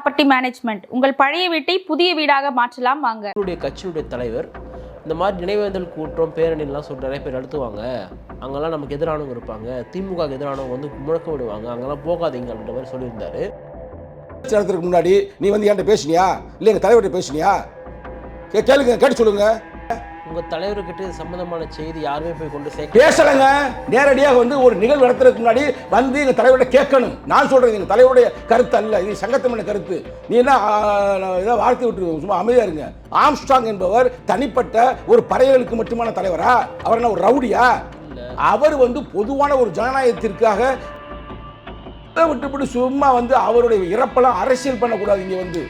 Property management உங்கள் பழைய வீட்டை புதிய வீடாக மாற்றலாம் வாங்க. அவருடைய கட்சியுடைய தலைவர் இந்த மாதிரி நினைவேந்தல் கூட்டம் பேரணிலாம் சொல்லி நிறைய பேர் நடத்துவாங்க. அங்கெல்லாம் நமக்கு எதிரானவங்க இருப்பாங்க. திமுக எதிரானவங்க வந்து முழக்கம் விடுவாங்க. அங்கெல்லாம் போகாதீங்க அப்படின்ற மாதிரி சொல்லியிருந்தாரு. நடத்துறதுக்கு முன்னாடி நீ வந்து என்கிட்ட பேசுனியா? இல்லை எங்கள் தலைவர்கிட்ட பேசுனியா? கேளுங்க கேட்டு சொல்லுங்க. உங்க தலைவர்கிட்ட இது சம்பந்தமான செய்தி யாருமே போய் கொண்டு சேர்க்க பேசலைங்க. நேரடியாக வந்து ஒரு நிகழ்வு நடத்துறதுக்கு முன்னாடி வந்து எங்கள் தலைவர்கிட்ட கேட்கணும். நான் சொல்றேன் எங்கள் தலைவருடைய கருத்து அல்ல. இது சங்கத்தமிழ கருத்து. நீ என்ன ஏதோ வாழ்த்து விட்டு சும்மா அமைதியா இருங்க. ஆம்ஸ்ட்ராங் என்பவர் தனிப்பட்ட ஒரு பறையர்களுக்கு மட்டுமான தலைவரா? அவர் என்ன ஒரு ரவுடியா? அவர் வந்து பொதுவான ஒரு ஜனநாயகத்திற்காக அதை விட்டுவிட்டு சும்மா வந்து அவருடைய இறப்பெல்லாம் அரசியல் பண்ணக்கூடாது இங்க வந்து.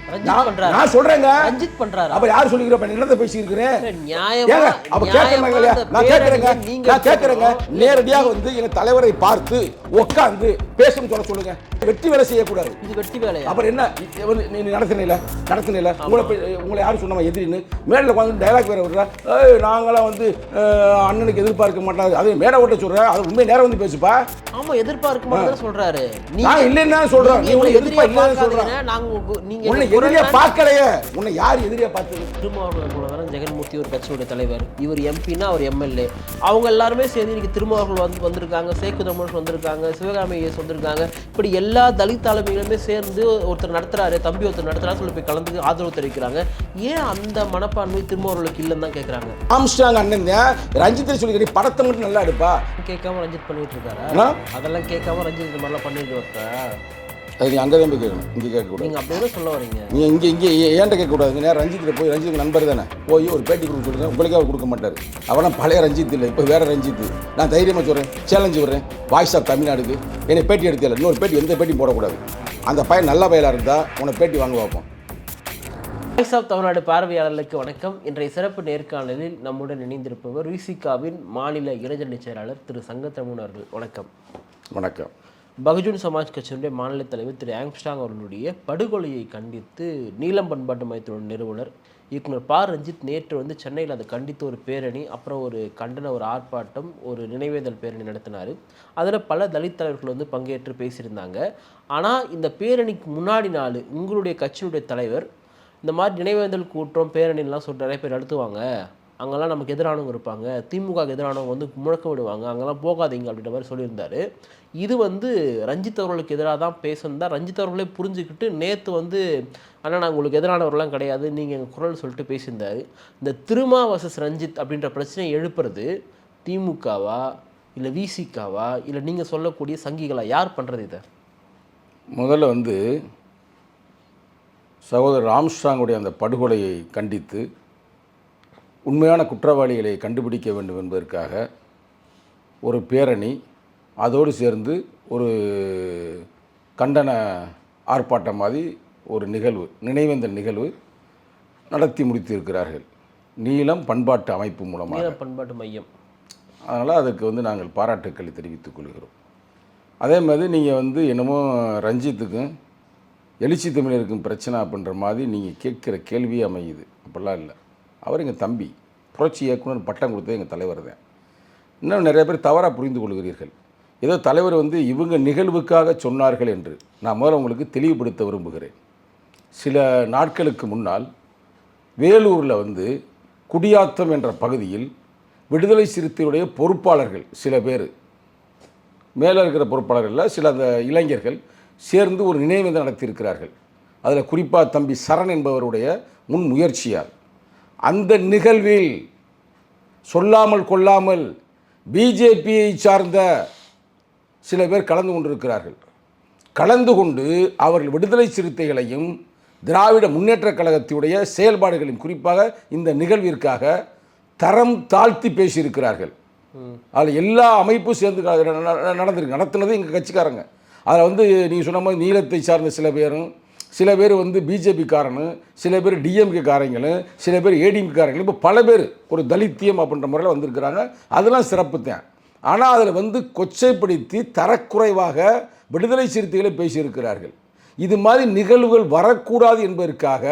நான் சொல்றேங்க. ரஞ்சித் பண்றாரு? அப்ப யார் சொல்லிக்கிறப்ப என்னத்தை பேசியிருக்கிறேன்? அப்ப கேட்கறேங்க நான் கேட்கறேங்க. நான் கேட்கறேங்க. நேரடியாக வந்து எங்க தலைவரை பார்த்து உட்கார்ந்து பேசணும் சொல்ல சொல்லுங்க. வெற்றி வேலை செய்யக்கூடாது. இது வெட்டி வேலையா? அப்புறம் என்ன? நீ நடத்தினில நடத்தினில உங்களை உங்களை யாரும் சொன்னமா எதிரின்னு மேடையில் உட்காந்து டைலாக் வேற விடுறா ஏய் நாங்களாம் வந்து அண்ணனுக்கு எதிர்பார்க்க மாட்டாங்க. அது மேடை ஓட்ட சொல்றேன் அது உண்மை நேரம் வந்து பேசுப்பா. ஆமா எதிர்பார்க்க மாட்டேன்னு சொல்றாரு. நான் இல்லைன்னு சொல்றேன். நீ எதிரியா எதிர்ப்பா இல்லைன்னு சொல்றேன். நாங்க நீங்க உன்னை எதிரியா பார்க்கலையே. உன்னை யார் எதிரியா பார்த்தது? திருமாவளவன் கூட தானே ஜெகன்மூர்த்தி ஒரு கட்சியோட தலைவர். இவர் எம்பினா அவர் எம்எல்ஏ அவங்க எல்லாருமே சேர்ந்து இன்னைக்கு திருமாவளவன் வந்து வந்திருக்காங்க சேக்கு தமோஷ் வந்திருக்காங்க சிவகாமி வந்திருக்காங்க. இப்படி எல்லா தலித் தலைமைகளுமே சேர்ந்து ஒருத்தர் நடத்துறாரு தம்பி ஒருத்தர் நடத்துறாரு சொல்லி போய் கலந்து ஆதரவு தெரிவிக்கிறாங்க. ஏன் அந்த மனப்பான்மை திருமாவளவனுக்கு இல்லைன்னு தான் கேட்குறாங்க ஆம்ஸ்டாங் அண்ணன் ரஞ்சித்தை சொல்லிக்கிறேன் படத்தை மட்டும் நல்லா எடுப்பா. கேட்காம ரஞ்சித் பண்ணிட்டு இருக்காரா? அதெல்லாம் கேட்காம ரஞ்சித் இந்த மாதிரிலாம் பண்ணிட்டு வரட்டா அது நீ அங்கே தான் போய் கேட்கணும். இங்கே கேட்கக்கூடாது. நீங்க அப்படி என்ன சொல்ல வரீங்க? நீ இங்கே இங்கே ஏன்ட்ட கேட்கக்கூடாது? நேரம் ரஞ்சித்தில் போய் ரஞ்சித் நண்பர் தானே. போய் ஒரு பேட்டி கொடுக்க சொல்லுங்க உங்களுக்கே அவர் கொடுக்க மாட்டார். அவனா பழைய ரஞ்சித் இல்லை. இப்போ வேற ரஞ்சித். நான் தைரியமாக சொல்கிறேன் சேலஞ்சு விடுறேன். வாய்ஸ் ஆஃப் தமிழ்நாடுக்கு. என்னை பேட்டி எடுத்தல இன்னொரு பேட்டி எந்த பேட்டி போடக்கூடாது. அந்த பையன் நல்ல பையலாக இருந்தால் உன்னை பேட்டி வாங்க பார்ப்போம் வாய்ஸ் ஆஃப் தமிழ்நாடு பார்வையாளர்களுக்கு வணக்கம். இன்றைய சிறப்பு நேர்காணலில் நம்முடன் இணைந்திருப்பவர் விசிகாவின் மாநில இளைஞரணி செயலாளர் திரு சங்கத்தமிழ் அவர்கள். வணக்கம். வணக்கம். பகுஜன் சமாஜ் கட்சியினுடைய மாநில தலைவர் திரு ஆங்ஸ்டாங் அவர்களுடைய படுகொலையை கண்டித்து நீலம் பண்பாட்டு மையத்தோட நிறுவனர் இயக்குனர் பா. ரஞ்சித் நேற்று வந்து சென்னையில் அதை கண்டித்து ஒரு பேரணி அப்புறம் ஒரு கண்டன ஒரு ஆர்ப்பாட்டம் ஒரு நினைவேதல் பேரணி நடத்தினார். அதில் பல தலித் தலைவர்கள் வந்து பங்கேற்று பேசியிருந்தாங்க. ஆனால் இந்த பேரணிக்கு முன்னாடி நாள் உங்களுடைய கட்சியினுடைய தலைவர் இந்த மாதிரி நினைவேந்தல் கூட்டம் பேரணிலாம் சொல்லிட்டு நிறைய பேர் நடத்துவாங்க அங்கெல்லாம் நமக்கு எதிரானவங்க இருப்பாங்க. திமுக எதிரானவங்க வந்து முழக்க விடுவாங்க. அங்கெல்லாம் போகாதீங்க அப்படின்ற மாதிரி சொல்லியிருந்தார். இது வந்து ரஞ்சித் அவர்களுக்கு எதிராக தான் பேசணும் தான் ரஞ்சித் அவர்களே புரிஞ்சுக்கிட்டு நேற்று வந்து ஆனால் நான் உங்களுக்கு எதிரானவர்கள்லாம் கிடையாது. நீங்கள் எங்கள் குரல் சொல்லிட்டு பேசியிருந்தாரு. இந்த திருமா வர்சஸ் ரஞ்சித் அப்படின்ற பிரச்சனையை எழுப்புறது திமுகவா? இல்லை விசிகாவா இல்லை நீங்கள் சொல்லக்கூடிய சங்கிகளா? யார் பண்ணுறது இதை? முதல்ல வந்து சகோதரர் ராம்ஸ்டாங்குடைய அந்த படுகொலையை கண்டித்து உண்மையான குற்றவாளிகளை கண்டுபிடிக்க வேண்டும் என்பதற்காக ஒரு பேரணி அதோடு சேர்ந்து ஒரு கண்டன ஆர்ப்பாட்டம் மாதிரி ஒரு நிகழ்வு நினைவேந்தல் நிகழ்வு நடத்தி முடித்திருக்கிறார்கள். நீளம் பண்பாட்டு அமைப்பு மூலமாக. பண்பாட்டு மையம். அதனால் அதுக்கு வந்து நாங்கள் பாராட்டுக்களை தெரிவித்துக் கொள்கிறோம். அதே மாதிரி நீங்கள் வந்து என்னமோ ரஞ்சித்துக்கும் எழுச்சி தமிழருக்கும் பிரச்சனை அப்படின்ற மாதிரி நீங்கள் கேட்குற கேள்வியே அமையுது. அப்படிலாம் இல்லை. அவர் எங்கள் தம்பி புரட்சி இயக்குனர் பட்டம் கொடுத்தது எங்கள் தலைவர் தான். இன்னும் நிறைய பேர் தவறாக புரிந்து கொள்கிறீர்கள். ஏதோ தலைவர் வந்து இவங்க நிகழ்வுக்காக சொன்னார்கள் என்று நான் முதல்ல உங்களுக்கு தெளிவுபடுத்த விரும்புகிறேன். சில நாட்களுக்கு முன்னால் வேலூரில் வந்து குடியாத்தம் என்ற பகுதியில் விடுதலை சிறுத்தையுடைய பொறுப்பாளர்கள் சில பேர் மேலே இருக்கிற பொறுப்பாளர்களில் சில அந்த இளைஞர்கள் சேர்ந்து ஒரு நினைவேந்தல் நடத்தியிருக்கிறார்கள். அதில் குறிப்பாக தம்பி சரண் என்பவருடைய முன் முயற்சியால் அந்த நிகழ்வில் சொல்லாமல் கொள்ளாமல் பிஜேபியை சார்ந்த சில பேர் கலந்து கொண்டிருக்கிறார்கள். கலந்து கொண்டு அவர்கள் விடுதலை சிறுத்தைகளையும் திராவிட முன்னேற்றக் கழகத்தினுடைய செயல்பாடுகளையும் குறிப்பாக இந்த நிகழ்விற்காக தரம் தாழ்த்தி பேசியிருக்கிறார்கள். அதில் எல்லா அமைப்பும் சேர்ந்து நடந்திருக்கு. நடத்தினது எங்கள் கட்சிக்காரங்க. அதில் வந்து நீங்கள் சொன்ன மாதிரி நீளத்தை சார்ந்த சில பேரும் சில பேர் வந்து பிஜேபிக்காரனு சில பேர் டிஎம்கே காரங்களும் சில பேர் ஏடிஎம்கே காரங்களும் இப்போ பல பேர் ஒரு தலித்தியம் அப்படின்ற முறையில் வந்திருக்கிறாங்க. அதெல்லாம் சிறப்பு தான். ஆனால் அதில் வந்து கொச்சைப்படுத்தி தரக்குறைவாக விடுதலை சிறுத்தைகளை பேசியிருக்கிறார்கள். இது மாதிரி நிகழ்வுகள் வரக்கூடாது என்பதற்காக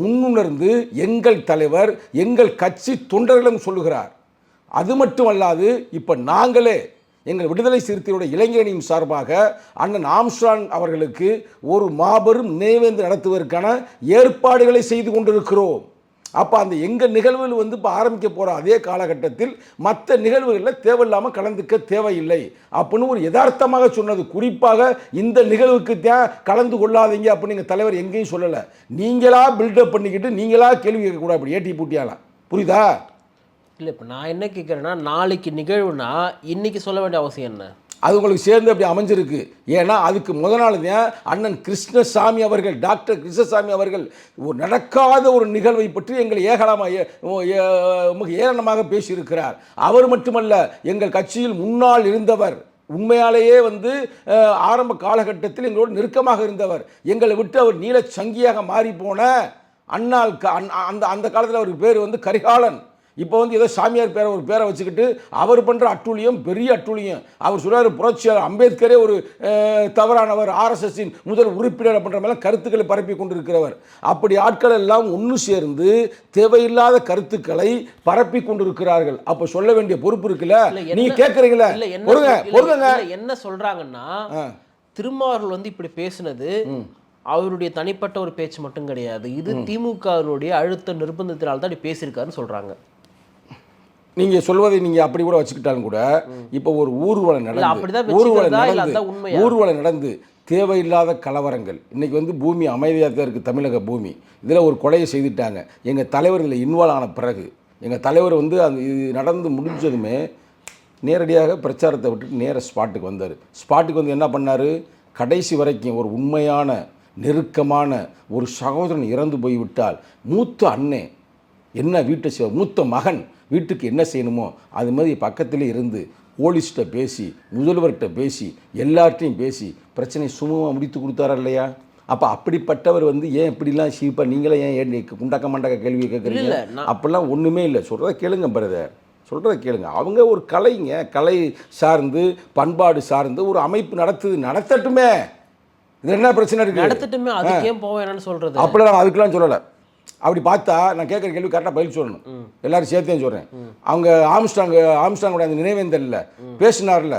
முன்னுணர்ந்து எங்கள் தலைவர் எங்கள் கட்சி தொண்டர்களும் சொல்லுகிறார். அது மட்டும் அல்லாது இப்போ நாங்களே எங்கள் விடுதலை சிறுத்தையுடைய இளைஞரணியின் சார்பாக அண்ணன் ஆம்ஸ்ட்ராங் அவர்களுக்கு ஒரு மாபெரும் நினைவேந்து நடத்துவதற்கான ஏற்பாடுகளை செய்து கொண்டிருக்கிறோம். அப்போ அந்த எங்கள் நிகழ்வுகள் வந்து இப்போ ஆரம்பிக்க போகிற அதே காலகட்டத்தில் மற்ற நிகழ்வுகளில் தேவையில்லாமல் கலந்துக்க தேவையில்லை. அப்படின்னு ஒரு யதார்த்தமாக சொன்னது. குறிப்பாக இந்த நிகழ்வுக்கு தான் கலந்து கொள்ளாதீங்க அப்படின்னு எங்கள் தலைவர் எங்கேயும் சொல்லலை. நீங்களாக பில்டப் பண்ணிக்கிட்டு நீங்களாக கேள்வி கேட்கக்கூடாது அப்படி. ஏட்டி பூட்டியாலாம். புரியுதா? இல்லை இப்போ நான் என்ன கேட்குறேன்னா நாளைக்கு நிகழ்வுனா இன்றைக்கி சொல்ல வேண்டிய அவசியம் என்ன? அது உங்களுக்கு சேர்ந்து அப்படி அமைஞ்சிருக்கு. ஏன்னா அதுக்கு முத நாள் தான் அண்ணன் கிருஷ்ணசாமி அவர்கள் டாக்டர் கிருஷ்ணசாமி அவர்கள் ஒரு நடக்காத ஒரு நிகழ்வை பற்றி எங்களை ஏகலமாக ஏளனமாக பேசியிருக்கிறார். அவர் மட்டுமல்ல எங்கள் கட்சியில் முன்னால் இருந்தவர் உண்மையாலேயே வந்து ஆரம்ப காலகட்டத்தில் எங்களோடு நெருக்கமாக இருந்தவர் எங்களை விட்டு அவர் நீலச்சங்கியாக மாறி போன அண்ணால் க- அண்ணா- அந்த அந்த காலத்தில் அவருக்கு பேர் வந்து கரிகாலன். இப்போ வந்து ஏதோ சாமியார் பேரை ஒரு பேரை வச்சுக்கிட்டு அவர் பண்ணுற அட்டூழியம் பெரிய அட்டூழியம். அவர் சொல்றாரு புரட்சியாளர் அம்பேத்கரே ஒரு தவறானவர் ஆர்எஸ்எஸ்ஸின் முதல் உறுப்பினர் அப்படின்ற மாதிரிலாம் கருத்துக்களை பரப்பி கொண்டிருக்கிறவர். அப்படி ஆட்கள் எல்லாம் ஒன்று சேர்ந்து தேவையில்லாத கருத்துக்களை பரப்பி கொண்டிருக்கிறார்கள். அப்போ சொல்ல வேண்டிய பொறுப்பு இருக்குல்ல? இல்ல, நீங்க என்ன- கேட்குறீங்களா பொறுங்க பொறுங்க என்ன சொல்றாங்கன்னா ஆ. திருமாவர்கள் வந்து இப்படி பேசுனது அவருடைய தனிப்பட்ட ஒரு பேச்சு மட்டும் கிடையாது. இது திமுகவினுடைய அழுத்த நிர்பந்தத்தினால தான் இப்படி பேசியிருக்காருன்னு சொல்றாங்க. நீங்க சொல்வதை நீங்க அப்படி கூட வச்சுக்கிட்டாலும் கூட இப்போ ஒரு ஊர்வலம் நடந்து ஊர்வலம் நடந்து? ஊர்வலம் நடந்து தேவையில்லாத கலவரங்கள். இன்னைக்கு வந்து பூமி அமைதியாக தான் இருக்குது தமிழக பூமி. இதில் ஒரு கொலையை செய்துட்டாங்க. எங்கள் தலைவர் இதில் இன்வால்வ் ஆன பிறகு எங்கள் தலைவர் வந்து அந்த இது நடந்து முடிஞ்சதுமே நேரடியாக பிரச்சாரத்தை விட்டுட்டு நேர ஸ்பாட்டுக்கு வந்தார். ஸ்பாட்டுக்கு வந்து என்ன பண்ணார்? கடைசி வரைக்கும் ஒரு உண்மையான நெருக்கமான ஒரு சகோதரன் இறந்து போய்விட்டால் மூத்த அண்ணே என்ன வீட்டை மூத்த மகன் வீட்டுக்கு என்ன செய்யணுமோ அது மாதிரி பக்கத்திலே இருந்து போலீஸ்கிட்ட பேசி முதல்வர்கிட்ட பேசி எல்லார்ட்டையும் பேசி பிரச்சனை சுமூகமாக முடித்து கொடுத்தாரா இல்லையா? அப்போ அப்படிப்பட்டவர் வந்து ஏன் இப்படிலாம் சீப்பா நீங்களே ஏன் ஏன் குண்டக்க மண்டக்க கேள்வி கேட்குறீங்க? அப்படிலாம் ஒன்றுமே இல்லை. சொல்கிறத கேளுங்க பிரதர் சொல்கிறத கேளுங்க. அவங்க ஒரு கலைங்க. கலை சார்ந்து பண்பாடு சார்ந்து ஒரு அமைப்பு நடத்துது. நடத்தட்டுமே. இது என்ன பிரச்சனை இருக்குது நடத்திட்டுமே. அதுக்கு வேணாம்னு சொல்றது. அப்படிலாம் அதுக்கெல்லாம் சொல்லலை. அப்படி பார்த்தா நான் கேட்குற கேள்வி கரெக்டாக பதில் சொல்லணும். எல்லாரும் சேர்த்தே சொல்கிறேன் அவங்க ஆம்ஸ்டாங் ஆம்ஸ்டாங்கோட அந்த நினைவேந்தல்ல பேசினார்ல.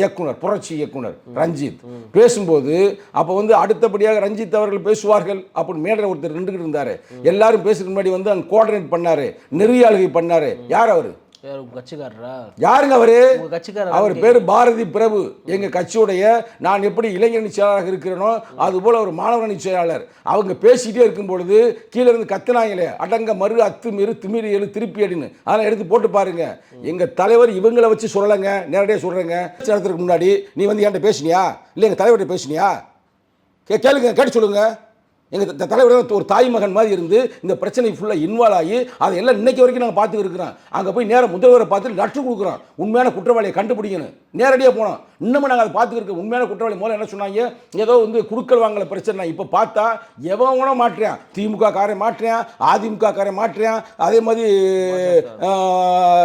இயக்குனர் புரட்சி இயக்குனர் ரஞ்சித். பேசும்போது அப்போ வந்து அடுத்தபடியாக ரஞ்சித் அவர்கள் பேசுவார்கள் அப்படின்னு மேடரை ஒருத்தர் நின்றுக்கிட்டு இருந்தார். எல்லாரும் பேசுறதுக்கு முன்னாடி வந்து அங்கே கோஆர்டினேட் பண்ணார். நெறியாளுகை பண்ணார். யார் அவர்? கட்சிக்காரரா? யாருங்க அவரு? கட்சிக்காரர்? அவர் பேர் பாரதி பிரபு. எங்க கட்சியுடைய நான் எப்படி இளைஞரணி செயலாளராக இருக்கிறேனோ அது போல ஒரு மாணவரணி செயலாளர் அவங்க பேசிட்டே இருக்கும் பொழுது கீழே இருந்து கத்துனாங்களே அடங்க மறு அத்து மீறு திமிரி எழு திருப்பி அடின்னு. அதெல்லாம் எடுத்து போட்டு பாருங்க. எங்க தலைவர் இவங்களை வச்சு சொல்லலைங்க நேரடியாக சொல்றேங்க. நடத்துறதுக்கு முன்னாடி நீ வந்து என்கிட்ட பேசுனியா? இல்லை எங்க தலைவர்கிட்ட பேசுனியா? கே கேளுங்க கேட்டு சொல்லுங்க. எங்கள் தலைவர் ஒரு தாய் மகன் மாதிரி இருந்து இந்த பிரச்சனை ஃபுல்லாக இன்வால்வ் ஆகி அதை எல்லாம் இன்னைக்கு வரைக்கும் நாங்கள் பார்த்து இருக்கிறோம். அங்கே போய் நேரம் முதல்வரை பார்த்து லட்டு கொடுக்குறோம். உண்மையான குற்றவாளியை கண்டுபிடிக்கணும் நேரடியாக போனோம். இன்னமும் நாங்கள் அதை பார்த்து இருக்க உண்மையான குற்றவாளி மூலம் என்ன சொன்னாங்க? ஏதோ வந்து குடுக்கல் வாங்கல பிரச்சனை இப்போ பார்த்தா எவன் கூட மாட்டுறான் திமுக காரை மாட்டுறான் அதிமுக காரை மாட்டுறான் அதே மாதிரி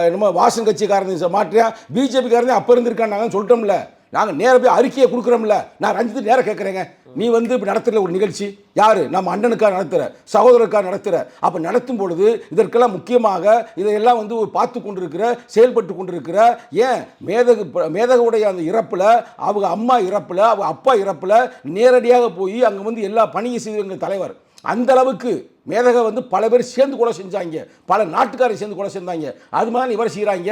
என்னமோ வாசன் கட்சிக்காரன் மாட்டுறான் பிஜேபி காரன் அப்போ இருந்திருக்கான் நாங்கள் சொல்லிட்டோம்ல. நாங்கள் நேர போய் அறிக்கையை கொடுக்குறோம்ல. நான் ரஞ்சித்து நேரம் கேட்குறேங்க நீ வந்து இப்போ நடத்துகிற ஒரு நிகழ்ச்சி யார்? நம்ம அண்ணனுக்காக நடத்துகிற சகோதரருக்காக நடத்துகிற அப்போ நடத்தும் பொழுது இதற்கெல்லாம் முக்கியமாக இதையெல்லாம் வந்து பார்த்து கொண்டிருக்கிற செயல்பட்டு கொண்டிருக்கிற ஏன்? மேதகு மேதகுடைய அந்த இறப்பில் அவங்க அம்மா இறப்பில் அவங்க அப்பா இறப்பில் நேரடியாக போய் அங்கே வந்து எல்லா பணியும் செய்தவங்க தலைவர். அந்த அளவுக்கு மேதக வந்து பல பேர் சேர்ந்து கூட செஞ்சாங்க. பல நாட்டுக்காரர் சேர்ந்து கூட செஞ்சாங்க. அது மாதிரி இவர் செய்கிறாங்க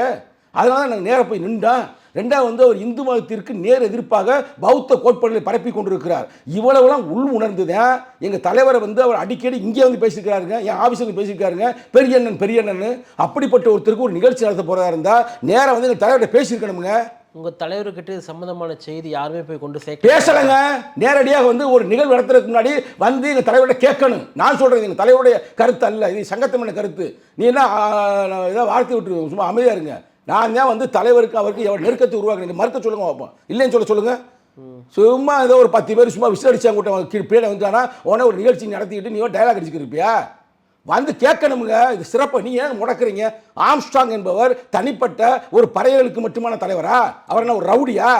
அதனால நாங்கள் நேராக போய் நின்றோம் ரெண்டாவது வந்து அவர் இந்து மதத்திற்கு நேர் எதிர்ப்பாக பௌத்த கோட்பாடுகளை பரப்பி கொண்டிருக்கிறார். இவ்வளவுலாம் உள் உணர்ந்துதான் எங்கள் தலைவரை வந்து அவர் அடிக்கடி இங்கே வந்து பேசியிருக்காருங்க என் ஆஃபீஸில் வந்து பேசியிருக்காருங்க பெரியண்ணன் பெரியண்ணன் அப்படிப்பட்ட ஒருத்தருக்கு ஒரு நிகழ்ச்சி நடத்த போகிறதா இருந்தால் நேராக வந்து எங்கள் தலைவர்கிட்ட பேசியிருக்கணுங்க உங்க தலைவர்கிட்ட இது சம்பந்தமான செய்தி யாருமே போய் கொண்டு சேர்க்க பேசலைங்க. நேரடியாக வந்து ஒரு நிகழ்வு நடத்துறதுக்கு முன்னாடி வந்து எங்கள் தலைவர்கிட்ட கேட்கணும். நான் சொல்கிறது எங்கள் தலைவருடைய கருத்து அல்ல இது சங்கத்தமிழ கருத்து. நீ என்ன ஏதோ வார்த்தை விட்டு சும்மா அமைதியாக இருங்க. நான் தான் வந்து தலைவருக்கு அவருக்கு எவ்வளோ நெருக்கத்தை உருவாக்குறீங்க மறுக்க சொல்லுங்க பார்ப்போம் இல்லைன்னு சொல்ல சொல்லுங்க. சும்மா ஏதோ ஒரு பத்து பேர் சும்மா விசாரிச்சா கூட்டம் கீழே வந்தானா உடனே ஒரு நிகழ்ச்சி நடத்திக்கிட்டு நீ டைலாக் அடிச்சுக்கிருப்பியா வந்து கேட்கணுமுங்க. இது சிறப்பை. நீ ஏன் முடக்குறீங்க? ஆம்ஸ்ட்ராங் என்பவர் தனிப்பட்ட ஒரு பறையலுக்கு மட்டுமான தலைவரா? அவர் என்ன ஒரு ரவுடியா?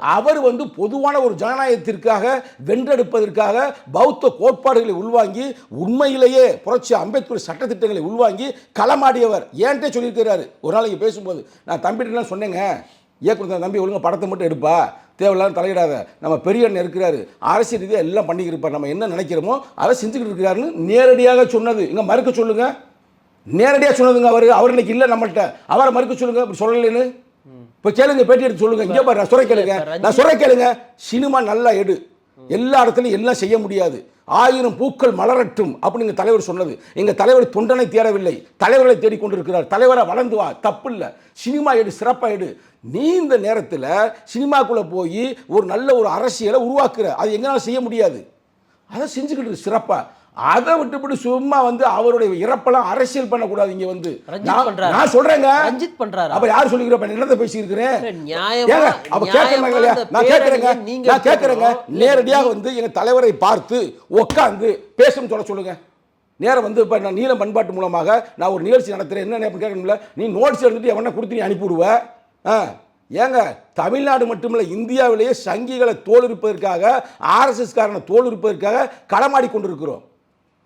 அவர் வந்து பொதுவான ஒரு ஜனநாயகத்திற்காக வென்றெடுப்பதற்காக பௌத்த கோட்பாடுகளை உள்வாங்கி உண்மையிலேயே புரட்சி அம்பேத்கர் சட்டத்திட்டங்களை உள்வாங்கி களமாடியவர். ஏன்ட்டே சொல்லியிருக்கிறாரு. ஒரு நாளைக்கு பேசும்போது. நான் தம்பிட்டுலாம் சொன்னேங்க. இயக்குனர் நம்பி ஒழுங்கா படத்தை மட்டும் எடுப்பா. தேவையில்லாம தலையிடாத. நம்ம பெரிய அண்ணன் இருக்கிறாரு. அரசியல் ரீதியாக எல்லாம் பண்ணிக்கிட்டு இருப்பார் நம்ம என்ன நினைக்கிறோமோ அதை செஞ்சுக்கிட்டு இருக்கிறாருன்னு நேரடியாக சொன்னது. இங்கே மறுக்க சொல்லுங்க. நேரடியாக சொன்னதுங்க அவர். அவர் இன்னைக்கு இல்லை நம்மள்ட்ட. அவரை மறுக்க சொல்லுங்க. இப்படி சொல்லலைன்னு? இப்போ கேளுங்க பேட்டி எடுத்து சொல்லுங்க. இங்கே பாரு நான் சொல்ல கேளுங்க. நான் சொல்ல கேளுங்க. சினிமா நல்லா எடு. எல்லா இடத்துலையும் எல்லாம் செய்ய முடியாது. ஆயிரம் பூக்கள் மலரட்டும் அப்படின்னு தலைவர் சொன்னது. எங்கள் தலைவர் தொண்டனை தேடவில்லை. தலைவர்களை தேடிக்கொண்டிருக்கிறார். தலைவரை வளர்ந்து வா. தப்பு இல்லை சினிமா எடு சிறப்பாக எடு. நீ இந்த நேரத்தில் சினிமாக்குள்ளே போய் ஒரு நல்ல ஒரு அரசியலை உருவாக்குற. அது எங்களால் செய்ய முடியாது. அதை செஞ்சுக்கிட்டு சிறப்பாக அதை விட்டுவிட்டு சும்மா வந்து அவருடைய இறப்பெல்லாம் அரசியல் பண்ணக்கூடாது இங்க வந்து. நான் சொல்றேங்க. ரஞ்சித் பண்றாரா? அப்ப யார் சொல்லிக்கிறப்ப இல்ல, நியாயமா- ஏங்க, அப்ப கேட்கறேங்க நான் கேட்கறேங்க. நான் கேட்கறேங்க. நேரடியாக வந்து எங்க தலைவரை பார்த்து உட்காந்து பேசணும்னு சொல்ல சொல்லுங்க. நேரம் வந்து இப்போ நான் நீளம் பண்பாட்டு மூலமாக நான் ஒரு நிகழ்ச்சி நடத்துகிறேன் என்ன கேட்கணும்ல நீ நோட்ஸ் எடுத்துட்டு எவனா கொடுத்து நீ அனுப்பிவிடுவ? ஆ ஏங்க தமிழ்நாடு மட்டுமில்ல இந்தியாவிலேயே சங்கிகளை தோலுரிப்பதற்காக ஆர்எஸ்எஸ் காரனை தோலுரிப்பதற்காக களமாடி கொண்டிருக்கிறோம்.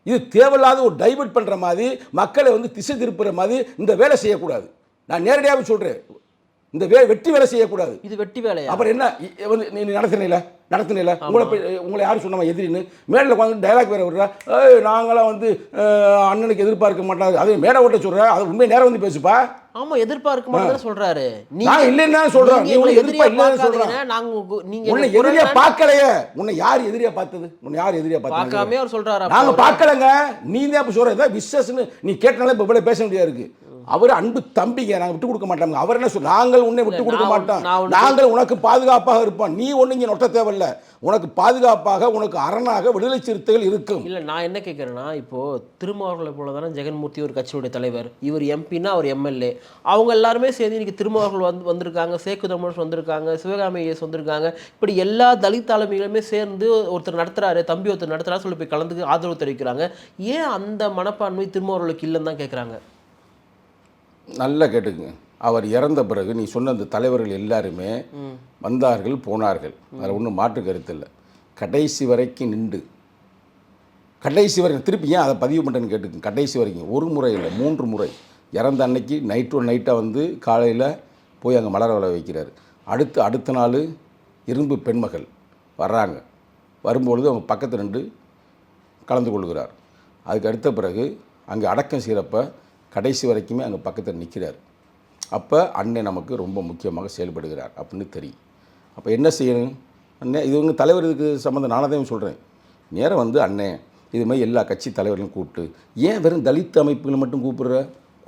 இது தேவையில்லாத ஒரு டைவெர்ட் பண்ணுற மாதிரி மக்களை வந்து திசை திருப்புற மாதிரி இந்த வேலை செய்யக்கூடாது. நான் நேரடியாகவே சொல்கிறேன் இந்த வே வெற்றி வேலை செய்யக்கூடாது. இது வெட்டி வேலையா? அப்புறம் என்ன? நீ நீ நடத்துனில? நடத்துனில? உங்களை உங்களை யாரும் சொன்னவன்? எதிரின்னு. மேடையில் உட்காந்து டைலாக் வேற விடுறா. ஏய் நாங்களாம் வந்து அண்ணனுக்கு எதிர்பார்க்க மாட்டாங்க. அது மேடை ஓட்ட சொல்ற. அது உண்மையை நேரம் வந்து பேசுப்பா. ஆமா எதிர்பார்க்க மாட்டேன்னு சொல்றாரு. நான் இல்லைன்னு சொல்றேன். நீ எதிர்ப்பா எதிரியா இல்லைன்னு சொல்றேன். நாங்க நீங்க உன்னை எதிரியா பார்க்கலையே. உன்னை யார் எதிரியா பார்த்தது? உன்னை யார் எதிரியா பார்த்தது? பார்க்காம அவர் சொல்றாரு நாங்க. பார்க்கலங்க. நீ தான் அப்ப சொல்ற. ஏதாவது விசேஷன்னு நீ கேட்டனால இப்ப இவ்வளவு பேச வேண்டியதா இருக்கு. அவர் அன்பு தம்பிங்க நாங்க விட்டு கொடுக்க மாட்டோம் அவர் என்ன சொல்ற நாங்கள் உன்னை விட்டு கொடுக்க மாட்டோம். நாங்கள் உனக்கு பாதுகாப்பாக இருப்போம். நீ ஒண்ணு இங்க நொட்ட தேவையில்ல. உனக்கு பாதுகாப்பாக உனக்கு அரணாக விடுதலை சிறுத்தைகள் இருக்கும். இல்ல நான் என்ன கேட்குறேன்னா இப்போ திருமாவர்களை போல தானே ஜெகன்மூர்த்தி ஒரு கட்சியுடைய தலைவர். இவர் எம்பினா அவர் எம்எல்ஏ அவங்க எல்லாருமே சேர்ந்து இன்னைக்கு திருமாவர்கள் வந்து வந்திருக்காங்க. சேக்கு தமிழ் வந்திருக்காங்க சிவகாமி ஐஎஸ் வந்திருக்காங்க. இப்படி எல்லா தலித் தலைமைகளுமே சேர்ந்து ஒருத்தர் நடத்துறாரு தம்பி ஒருத்தர் நடத்துறாரு சொல்லி போய் கலந்து ஆதரவு தெரிவிக்கிறாங்க. ஏன் அந்த மனப்பான்மை திருமாவர்களுக்கு இல்லைன்னு தான் கேட்குறாங்க நல்லா கேட்டுக்குங்க. அவர் இறந்த பிறகு நீ சொன்ன அந்த தலைவர்கள் எல்லாருமே வந்தார்கள் போனார்கள். அதில் ஒன்றும் மாற்று கருத்து இல்லை. கடைசி வரைக்கும் நின்று. கடைசி வரை திருப்பி ஏன் அதை பதிவு பண்ணுறேன்னு கேட்டுக்குங்க. கடைசி வரைக்கும். ஒரு முறை இல்லை மூன்று முறை. இறந்த அன்னைக்கு நைட் ஒன் நைட்டாக வந்து காலையில் போய் அங்கே மலர வள வைக்கிறார். அடுத்து அடுத்த நாள் இரும்பு பெண்மகள் வர்றாங்க. வரும்பொழுது அவங்க பக்கத்தில் நின்று கலந்து கொள்கிறார். அதுக்கு அடுத்த பிறகு அங்கே அடக்கம் செய்கிறப்ப கடைசி வரைக்குமே அங்கே பக்கத்தில் நிற்கிறார் அப்போ அண்ணன் நமக்கு ரொம்ப முக்கியமாக செயல்படுகிறார் அப்படின்னு தெரியும். அப்போ என்ன செய்யணும்? அண்ணே இது உங்கள் தலைவர் இதுக்கு சம்மந்தம் தான் சொல்கிறேன் நேரம் வந்து அண்ணே இது மாதிரி எல்லா கட்சி தலைவர்களையும் கூப்பிட்டு ஏன் வெறும் தலித் அமைப்புகளை மட்டும் கூப்பிடுற?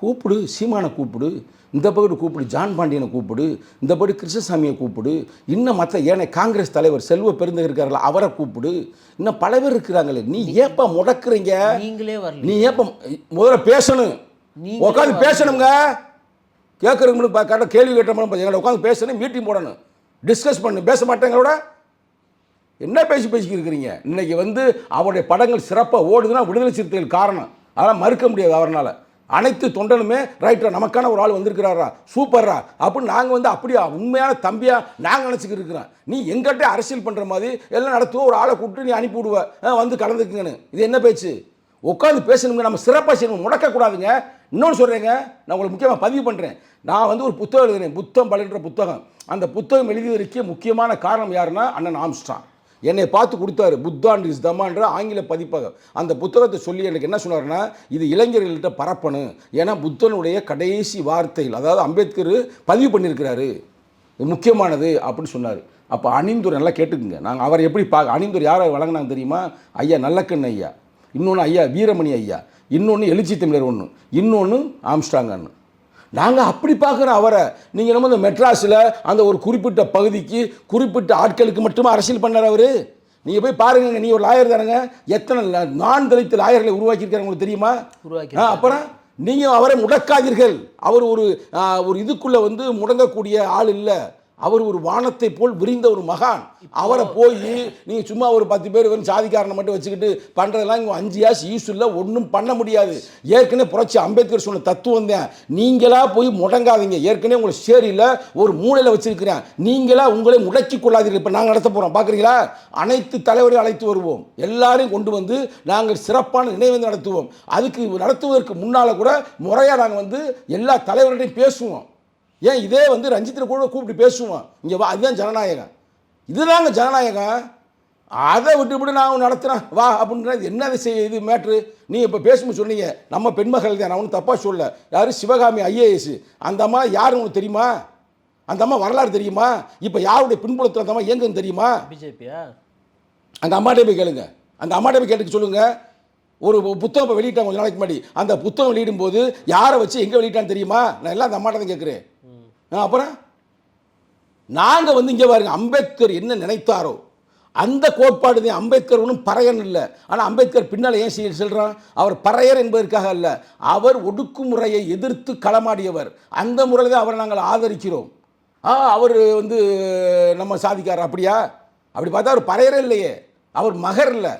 கூப்பிடு சீமானை கூப்பிடு இந்த பக்கம் கூப்பிடு ஜான் பாண்டியனை கூப்பிடு இந்த பக்கம் கிருஷ்ணசாமியை கூப்பிடு இன்னும் மற்ற ஏனே காங்கிரஸ் தலைவர் செல்வ பெருந்தகர் இருக்கார்ல அவரை கூப்பிடு. இன்னும் பல பேர் இருக்கிறாங்களே நீ ஏப்பா முடக்குறீங்க? நீங்களே நீ ஏப்ப முதல்ல பேசணும். உட்காந்து பேசணுங்க கேட்குறவங்களுக்கு கரெக்டாக கேள்வி கேட்டோம் எங்களை உட்காந்து பேசணும் மீட்டிங் போடணும். டிஸ்கஸ் பண்ணு. பேச மாட்டேங்களோட என்ன பேசி பேசிக்கிட்டு இருக்கிறீங்க? இன்னைக்கு வந்து அவருடைய படங்கள் சிறப்பாக ஓடுதுன்னா விடுதலை சிறுத்தைகள் காரணம். அதெல்லாம் மறுக்க முடியாது அவரால் அனைத்து தொண்டனுமே ரைட்டா நமக்கான ஒரு ஆள் வந்திருக்கிறாரா? சூப்பர்ரா. அப்படின்னு நாங்கள் வந்து அப்படியா உண்மையான தம்பியா நாங்கள் நினச்சிக்கிட்டு இருக்கிறோம். நீ எங்கிட்ட அரசியல் பண்ணுற மாதிரி எல்லாம் நடத்துவோம் ஒரு ஆளை கூப்பிட்டு நீ அனுப்பி விடுவ வந்து கலந்துக்குங்கன்னு. இது என்ன பேச்சு? உட்காந்து பேசணுங்க நம்ம சிறப்பாக செய்யணும். முடக்கக்கூடாதுங்க. இன்னொன்று சொல்கிறேங்க நான் உங்களுக்கு முக்கியமாக பதிவு பண்ணுறேன் நான் வந்து ஒரு புத்தகம் எழுதுறேன் புத்தம் பலன்ற புத்தகம். அந்த புத்தகம் எழுதியதற்கு முக்கியமான காரணம் யாருன்னா அண்ணன் ஆம்ஸ்டான் என்னை பார்த்து கொடுத்தாரு புத்தான் இஸ் தமான்ற ஆங்கில பதிப்பகம். அந்த புத்தகத்தை சொல்லி எனக்கு என்ன சொன்னார்னா இது இளைஞர்கள்ட்ட பரப்பணும். ஏன்னா புத்தனுடைய கடைசி வார்த்தைகள் அதாவது அம்பேத்கர் பதிவு பண்ணியிருக்கிறாரு. இது முக்கியமானது அப்படின்னு சொன்னார். அப்போ அணிந்துரை நல்லா கேட்டுக்குங்க. நாங்கள் அவரை எப்படி பா அணிந்துரை யாரை வழங்கினாங்க தெரியுமா? ஐயா நல்லக்கண் ஐயா. இன்னொன்று ஐயா வீரமணி ஐயா. இன்னொன்று எழுச்சி தமிழர் ஒன்று இன்னொன்று ஆம்ஸ்டாங் அண்ணு நாங்கள் அப்படி பார்க்குறோம் அவரை நீங்கள் நம்ம இந்த மெட்ராஸில் அந்த ஒரு குறிப்பிட்ட பகுதிக்கு குறிப்பிட்ட ஆட்களுக்கு மட்டுமே அரசியல் பண்ணார் அவர்? நீங்கள் போய் பாருங்க நீ ஒரு லாயர் தானுங்க. எத்தனை நான் தலித்து லாயர்களை உருவாக்கியிருக்காரு உங்களுக்கு தெரியுமா? உருவாக்கி அப்புறம் நீங்கள் அவரை முடக்காதீர்கள். அவர் ஒரு ஒரு இதுக்குள்ளே வந்து முடங்கக்கூடிய ஆள் இல்லை. அவர் ஒரு வானத்தை போல் விரிந்த ஒரு மகான். அவரை போய் நீங்கள் சும்மா ஒரு பத்து பேர் வெறும் சாதிக்காரனை மட்டும் வச்சுக்கிட்டு பண்ணுறதெல்லாம் இங்கே அஞ்சு யாஸ் இல்லை ஒன்றும் பண்ண முடியாது. ஏற்கனவே புரட்சி அம்பேத்கர் சொன்ன தத்துவம் தான். நீங்களா போய் முடங்காதீங்க. ஏற்கனவே உங்களை சேரியில் ஒரு மூலையில் வச்சிருக்கிறேன். நீங்களா உங்களை முடக்கி கொள்ளாதீர்கள். இப்போ நாங்கள் நடத்த போகிறோம் பார்க்குறீங்களா அனைத்து தலைவரையும் அழைத்து வருவோம். எல்லாரையும் கொண்டு வந்து நாங்கள் சிறப்பான நினைவு நடத்துவோம். அதுக்கு நடத்துவதற்கு முன்னால் கூட முறையாக நாங்கள் வந்து எல்லா தலைவர்களையும் பேசுவோம். ஏன் இதே வந்து ரஞ்சித்தில் கூட கூப்பிட்டு பேசுவோம். இங்கே வா அதுதான் ஜனநாயகம். இதுதாங்க ஜனநாயகம். அதை விட்டுவிட்டு நான் நடத்துகிறேன் வா அப்படின்ற இது என்ன செய்ய இது மேட்ரு நீ இப்போ பேசும்போது சொன்னீங்க நம்ம பெண்மகள் தான். நான் ஒன்றும் தப்பாக சொல்ல யார்? சிவகாமி ஐஏஎஸ் அந்த அம்மா யார் உங்களுக்கு தெரியுமா? அந்த அம்மா வரலாறு தெரியுமா? இப்போ யாருடைய பின்புலத்தில் அந்த அம்மா இயங்குன்னு தெரியுமா? பிஜேபியா? அந்த அம்மாட்டே போய் கேளுங்க. அந்த அம்மாட்டே போய் கேட்டுக்க சொல்லுங்க. ஒரு புத்தகம் இப்போ வெளியிட்டாங்க கொஞ்ச நாளைக்கு முன்னாடி. அந்த புத்தகம் வெளியிடும் போது யாரை வச்சு எங்கே வெளியிட்டான்னு தெரியுமா? நான் எல்லாம் அந்த அம்மாட்ட தான் கேட்குறேன். அப்புறம்? நாங்கள் வந்து இங்கே பாருங்க அம்பேத்கர் என்ன நினைத்தாரோ அந்த கோட்பாடு தான் அம்பேத்கர் ஒன்றும் பறையன் இல்லை. ஆனால் அம்பேத்கர் பின்னால் ஏன் செய்ய சொல்கிறான் அவர் பறையர் என்பதற்காக அல்ல. அவர் ஒடுக்குமுறையை எதிர்த்து களமாடியவர். அந்த முறையில் தான் அவரை நாங்கள் ஆதரிக்கிறோம். ஆ அவர் வந்து நம்ம சாதிக்கார் அப்படியா? அப்படி பார்த்தா அவர் பறையரே இல்லையே. அவர் மகர் இல்லை.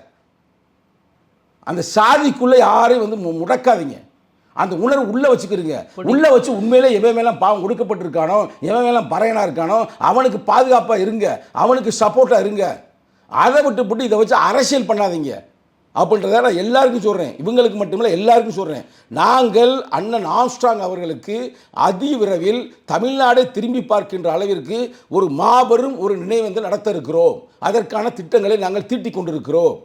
அந்த சாதிக்குள்ளே யாரையும் வந்து மு- முடக்காதீங்க. அந்த உணர்வு உள்ளே வச்சுக்கிறீங்க உள்ளே வச்சு உண்மையிலே எவன் மேலாம் பாவம் கொடுக்கப்பட்டிருக்கானோ எவன் மேலாம் பறையனாக இருக்கானோ அவனுக்கு பாதுகாப்பாக இருங்க. அவனுக்கு சப்போர்ட்டாக இருங்க. அதை விட்டு போட்டு இதை வச்சு அரசியல் பண்ணாதீங்க. அப்படின்றத நான் எல்லாருக்கும் சொல்கிறேன் இவங்களுக்கு மட்டுமில்லை எல்லாருக்கும் சொல்கிறேன் நாங்கள் அண்ணன் ஆம்ஸ்ட்ராங் அவர்களுக்கு அதி விரைவில் தமிழ்நாடை திரும்பி பார்க்கின்ற அளவிற்கு ஒரு மாபெரும் ஒரு நினைவேந்தல் நடத்த இருக்கிறோம் அதற்கான திட்டங்களை நாங்கள் தீட்டிக் கொண்டிருக்கிறோம்.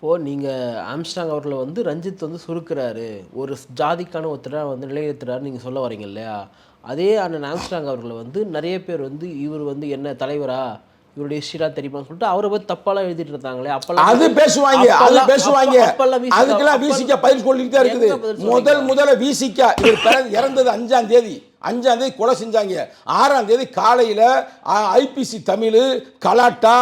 இப்போது நீங்கள் ஆம்ஸ்டாங் அவர்களை வந்து ரஞ்சித் வந்து சுருக்குறாரு. ஒரு ஜாதிக்கான ஒருத்தராக வந்து நிலைநிறுத்துறாரு நீங்கள் சொல்ல வரீங்க இல்லையா? அதே அண்ணன் ஆம்ஸ்டாங் அவர்களை வந்து நிறைய பேர் வந்து இவர் வந்து என்ன தலைவரா? இவருடைய ஹிஸ்டரியா தெரியுமான்னு சொல்லிட்டு அவரை பற்றி தப்பாலாம் எழுதிட்டு இருந்தாங்களே அப்பெல்லாம் அது பேசுவாங்க அது பேசுவாங்க. அதுக்கெல்லாம் வீசிக்க பதில் சொல்லிட்டு இருக்குது? முதல் முதல்ல வீசிக்கா. இவர் பிறந்து- இறந்தது அஞ்சாம் தேதி. அஞ்சாம் தேதி கொலை செஞ்சாங்க. ஆறாம் தேதி காலையில் ஐபிசி தமிழ் கலாட்டா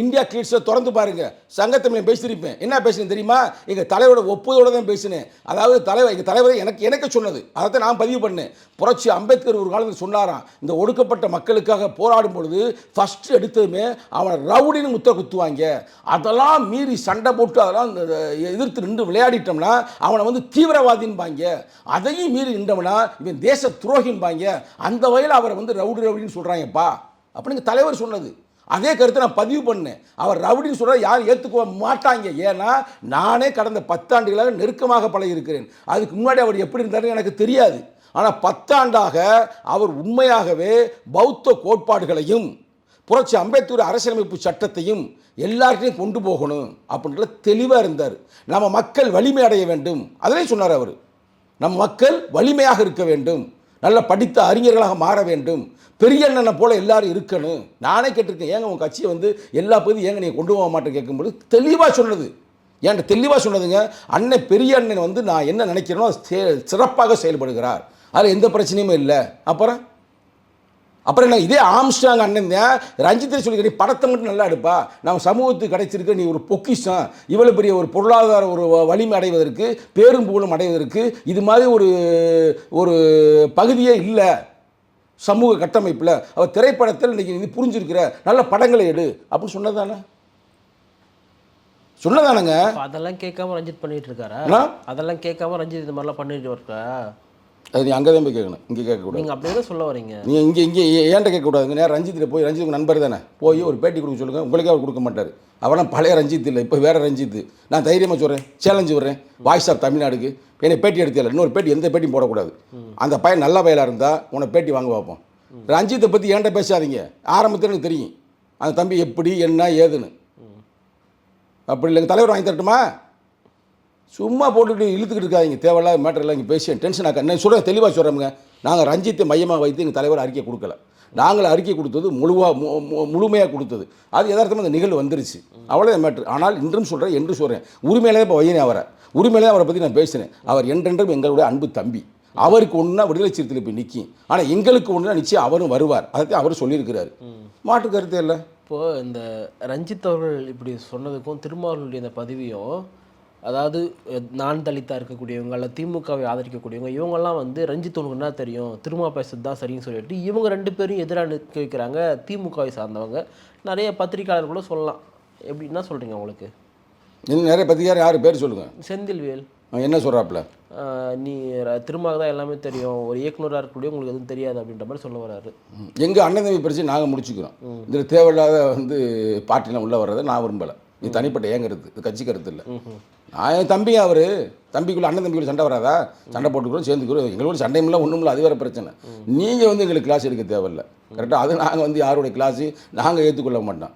இந்தியா கிளிட்ஸை திறந்து பாருங்க. சங்கத்தமிழன் பேசியிருப்பேன். என்ன பேசினேன் தெரியுமா? எங்கள் தலைவரோட ஒப்புதோடு தான் பேசினேன். அதாவது தலைவர் எங்கள் தலைவர் எனக்கு எனக்கு சொன்னது. அதை தான் நான் பதிவு பண்ணேன். புரட்சி அம்பேத்கர் ஒரு காலத்தில் சொன்னாராம். இந்த ஒடுக்கப்பட்ட மக்களுக்காக போராடும் பொழுது ஃபஸ்ட்டு எடுத்ததுமே அவனை ரவுடின்னு முத்த குத்துவாங்க. அதெல்லாம் மீறி சண்டை போட்டு அதெல்லாம் இந்த எதிர்த்து நின்று விளையாடிட்டோம்னா அவனை வந்து தீவிரவாதின்பாங்க. அதையும் மீறி நின்றவனா இவன் தேச துரோகி துரோகின்பாங்க அந்த வகையில் அவரை வந்து ரவுடி ரவுடின்னு சொல்கிறாங்கப்பா அப்படின்னு தலைவர் சொன்னது. அதே கருத்தை நான் பதிவு பண்ணேன். அவர் ரவுடின்னு சொல்கிறார் யாரும் ஏற்றுக்க மாட்டாங்க. ஏன்னா நானே கடந்த பத்தாண்டுகளாக நெருக்கமாக பழகியிருக்கிறேன். அதுக்கு முன்னாடி அவர் எப்படி இருந்தாருன்னு எனக்கு தெரியாது. ஆனால் பத்தாண்டாக அவர் உண்மையாகவே பௌத்த கோட்பாடுகளையும் புரட்சி அம்பேத்கர் அரசியலமைப்பு சட்டத்தையும் எல்லார்கிட்டையும் கொண்டு போகணும் அப்படின்ற தெளிவாக இருந்தார். நம்ம மக்கள் வலிமை அடைய வேண்டும். அதிலே சொன்னார் அவர். நம் மக்கள் வலிமையாக இருக்க வேண்டும். நல்ல படித்த அறிஞர்களாக மாற வேண்டும். பெரிய அண்ணனை போல எல்லாரும் இருக்கணும். நானே கேட்டிருக்கேன் ஏங்க உங்கள் கட்சியை வந்து எல்லா பகுதியும் ஏங்க நீங்கள் கொண்டு போக மாட்டேன் கேட்கும்போது தெளிவாக சொன்னது. ஏன்ட்ட தெளிவாக சொன்னதுங்க அண்ணன் பெரிய அண்ணன் வந்து நான் என்ன நினைக்கிறேனோ சிறப்பாக செயல்படுகிறார். அதில் எந்த பிரச்சனையுமே இல்லை. அப்புறம்? அப்புறம் என்ன இதே ஆம்ஸ்டாங் அண்ணன் தான் ரஞ்சித்தை சொல்லி படத்தை மட்டும் நல்லா எடுப்பா. நம்ம சமூகத்துக்கு கிடைச்சிருக்க நீ ஒரு பொக்கிஷம் இவ்வளோ பெரிய ஒரு பொருளாதார ஒரு வலிமை அடைவதற்கு பேரும் புகழும் அடைவதற்கு இது மாதிரி ஒரு ஒரு பகுதியே இல்லை. சமூக கட்டமைப்பில் அவர் திரைப்படத்தில் இன்னைக்கு நீ புரிஞ்சிருக்கிற நல்ல படங்களை எடு அப்படின்னு சொன்னதானே சொன்னதானங்க? அதெல்லாம் கேட்காம ரஞ்சித் பண்ணிட்டு இருக்காரா? அதெல்லாம் கேட்காம ரஞ்சித் இந்த மாதிரிலாம் பண்ணிட்டு இருக்கா? அது நீ அங்கே தான் போய் கேட்கணும். இங்கே கேட்கக்கூடாது. நீங்க அப்படியே சொல்ல வரீங்க. நீ இங்கே இங்கே ஏன்ட்ட கேட்கக்கூடாதுங்க நேரம் ரஞ்சித்திட்ட போய் ரஞ்சித் உங்க நண்பர் தானே? போய் ஒரு பேட்டி கொடுக்க சொல்லுங்கள் உங்களுக்கே அவர் கொடுக்க மாட்டார். அவெல்லாம் பழைய ரஞ்சித் இல்லை. இப்போ வேறு ரஞ்சித். நான் தைரியமாக சொல்கிறேன் சேலஞ்சு விட்றேன். வாய்ஸ் ஆஃப் தமிழ்நாடுக்கு. என்னை பேட்டி எடுத்தில்ல இன்னொரு பேட்டி எந்த பேட்டியும் போடக்கூடாது. அந்த பையன் நல்ல பையலாக இருந்தால் உன்னை பேட்டி வாங்க பார்ப்போம் ரஞ்சித்தை பற்றி ஏன்ட்ட பேசாதீங்க. ஆரம்பத்தில் எனக்கு தெரியும். அந்த தம்பி எப்படி என்ன ஏதுன்னு. அப்படி இல்லைங்க. தலைவர் வாங்கி தரட்டுமா? சும்மா போட்டுட்டு இழுத்துக்கிட்டு இருக்காதீங்க. தேவையில்லாத மேட்டர்லாம் இங்கே பேசி டென்ஷன் ஆக்க நான் சொல்கிறேன் தெளிவாக சொல்கிறேங்க நாங்கள் ரஞ்சித்தை மையமாக வைத்து எங்கள் தலைவர் அறிக்கை கொடுக்கல. நாங்கள் அறிக்கை கொடுத்தது முழுவாக முழுமையாக கொடுத்தது. அது யதார்த்தமாக அந்த நிகழ்வு வந்துருச்சு. அவ்வளோ மேட்ரு ஆனால் இன்றும் சொல்கிறேன் என்று சொல்கிறேன் உரிமையிலே இப்போ வையனே அவரை. உரிமையிலே அவரை பற்றி நான் பேசுகிறேன் அவர் என்றென்றும் எங்களுடைய அன்பு தம்பி. அவருக்கு ஒன்றா விடுதலை சிறுத்தையில் போய் நிற்கும் ஆனால் எங்களுக்கு ஒன்றா நிச்சயம் அவரும் வருவார். அதைத்தான் அவர் சொல்லியிருக்கிறாரு. மாற்று கருத்தே இல்லை. இப்போ இந்த ரஞ்சித் அவர்கள் இப்படி சொன்னதுக்கும் திருமாவளவனுடைய இந்த பதிவையும் அதாவது நான் தலித்தா இருக்கக்கூடியவங்க அல்ல திமுகவை ஆதரிக்கக்கூடியவங்க இவங்கெல்லாம் வந்து ரஞ்சித் உனக்கு என்ன தெரியும்? திருமா பேசுறது தான் சரின்னு சொல்லிட்டு இவங்க ரெண்டு பேரும் எதிராக நிற்க வைக்கிறாங்க திமுகவை சார்ந்தவங்க. நிறைய பத்திரிக்கையாளர் கூட சொல்லலாம். எப்படி என்ன சொல்கிறீங்க உங்களுக்கு? இன்னும் நிறைய பத்திரிக்காரர் யார்? பேர் சொல்லுங்கள் செந்தில்வேல். என்ன சொல்கிறாப்புல நீ திருமாவுக்கு தான் எல்லாமே தெரியும். ஒரு இயக்குனராக இருக்கக்கூடிய உங்களுக்கு எதுவும் தெரியாது அப்படின்ற மாதிரி சொல்ல வராரு எங்கள் அண்ணன் தம்பி பிரச்சனை நாங்கள் முடிச்சுக்கிறோம். இதில் தேவையில்லாத வந்து பார்ட்டிலாம் உள்ளே வர்றதை நான் விரும்பலை. இது தனிப்பட்ட ஏன் கருத்து இது கட்சி கருத்து இல்லை. என் தம்பி அவர். தம்பிக்குள்ள அண்ணன் தம்பிக்குள்ள சண்டை வராதா? சண்டை போட்டுக்கிறோம் சேர்ந்துக்கிறோம். எங்களோட சண்டையும் இல்லை ஒன்றும் இல்லை அது வேறு பிரச்சனை. நீங்கள் வந்து எங்களுக்கு கிளாஸ் எடுக்க தேவையில்ல. கரெக்டாக அது நாங்கள் வந்து யாருடைய கிளாஸு நாங்கள் ஏற்றுக்கொள்ள மாட்டோம்.